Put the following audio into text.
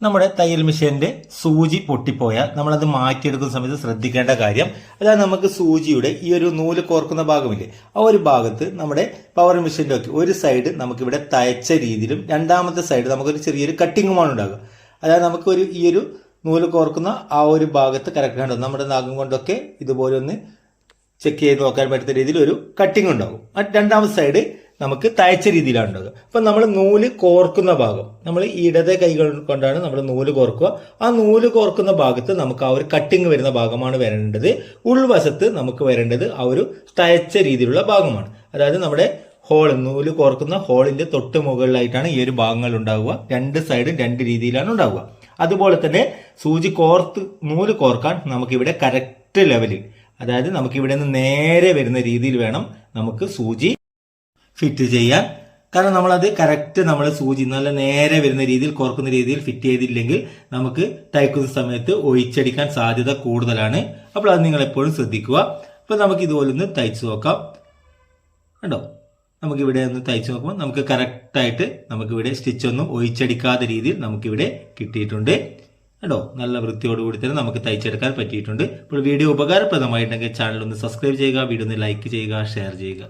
നമ്മുടെ തയ്യൽ മെഷീന്റെ സൂചി പൊട്ടിപ്പോയാൽ നമ്മളത് മാറ്റിയെടുക്കുന്ന സമയത്ത് ശ്രദ്ധിക്കേണ്ട കാര്യം അതായത് നമുക്ക് സൂചിയുടെ ഈ ഒരു നൂൽ കോർക്കുന്ന ഭാഗമില്ലേ ആ ഒരു ഭാഗത്ത് നമ്മുടെ പവർ മെഷീന്റെ ഒക്കെ ഒരു സൈഡ് നമുക്കിവിടെ തയച്ച രീതിയിലും രണ്ടാമത്തെ സൈഡ് നമുക്കൊരു ചെറിയൊരു കട്ടിങ്ങുമാണ് ഉണ്ടാകുക അതായത് നമുക്കൊരു ഈ ഒരു നൂൽ കോർക്കുന്ന ആ ഒരു ഭാഗത്ത് കറക്റ്റ് ഉണ്ടാകും നമ്മുടെ നാഗം കൊണ്ടൊക്കെ ഇതുപോലെ ഒന്ന് ചെക്ക് ചെയ്ത് നോക്കാൻ പറ്റുന്ന രീതിയിൽ ഒരു കട്ടിങ് ഉണ്ടാകും രണ്ടാമത്തെ സൈഡ് നമുക്ക് തയച്ച രീതിയിലാണ് ഉണ്ടാകുക അപ്പം നമ്മൾ നൂൽ കോർക്കുന്ന ഭാഗം നമ്മൾ ഇടത് കൈകൾ കൊണ്ടാണ് നമ്മൾ നൂൽ കോർക്കുക. ആ നൂൽ കോർക്കുന്ന ഭാഗത്ത് നമുക്ക് ആ ഒരു കട്ടിങ് വരുന്ന ഭാഗമാണ് വരേണ്ടത്. ഉൾവശത്ത് നമുക്ക് വരേണ്ടത് ആ ഒരു തയച്ച രീതിയിലുള്ള ഭാഗമാണ്. അതായത് നമ്മുടെ ഹോൾ നൂൽ കോർക്കുന്ന ഹോളിന്റെ തൊട്ട് മുകളിലായിട്ടാണ് ഈ ഒരു ഭാഗങ്ങൾ ഉണ്ടാവുക. രണ്ട് സൈഡും രണ്ട് രീതിയിലാണ് ഉണ്ടാവുക. അതുപോലെ തന്നെ സൂചി കോർത്ത് നൂൽ കോർക്കാൻ നമുക്കിവിടെ കറക്റ്റ് ലെവലിൽ അതായത് നമുക്കിവിടെ നിന്ന് നേരെ വരുന്ന രീതിയിൽ വേണം നമുക്ക് സൂചി ഫിറ്റ് ചെയ്യാൻ. കാരണം നമ്മളത് കറക്റ്റ് നമ്മൾ സൂചി നല്ല നേരെ വരുന്ന രീതിയിൽ കോർക്കുന്ന രീതിയിൽ ഫിറ്റ് ചെയ്തില്ലെങ്കിൽ നമുക്ക് തയ്ക്കുന്ന സമയത്ത് ഒഴിച്ചടിക്കാൻ സാധ്യത കൂടുതലാണ്. അപ്പോൾ അത് നിങ്ങൾ എപ്പോഴും ശ്രദ്ധിക്കുക. അപ്പോൾ നമുക്ക് ഇതുപോലെ ഒന്ന് തയ്ച്ചു നോക്കാം. കണ്ടോ? നമുക്കിവിടെ ഒന്ന് തയ്ച്ചു നോക്കുമ്പോൾ നമുക്ക് കറക്റ്റായിട്ട് നമുക്കിവിടെ സ്റ്റിച്ച് ഒന്നും ഒഴിച്ചടിക്കാത്ത രീതിയിൽ നമുക്കിവിടെ കിട്ടിയിട്ടുണ്ട്. കേട്ടോ നല്ല വൃത്തിയോടുകൂടി തന്നെ നമുക്ക് തയ്ച്ചെടുക്കാൻ പറ്റിയിട്ടുണ്ട്. ഇപ്പോൾ വീഡിയോ ഉപകാരപ്രദമായിട്ടുണ്ടെങ്കിൽ ചാനൽ ഒന്ന് സബ്സ്ക്രൈബ് ചെയ്യുക വീഡിയോ ഒന്ന് ലൈക്ക് ചെയ്യുക ഷെയർ ചെയ്യുക.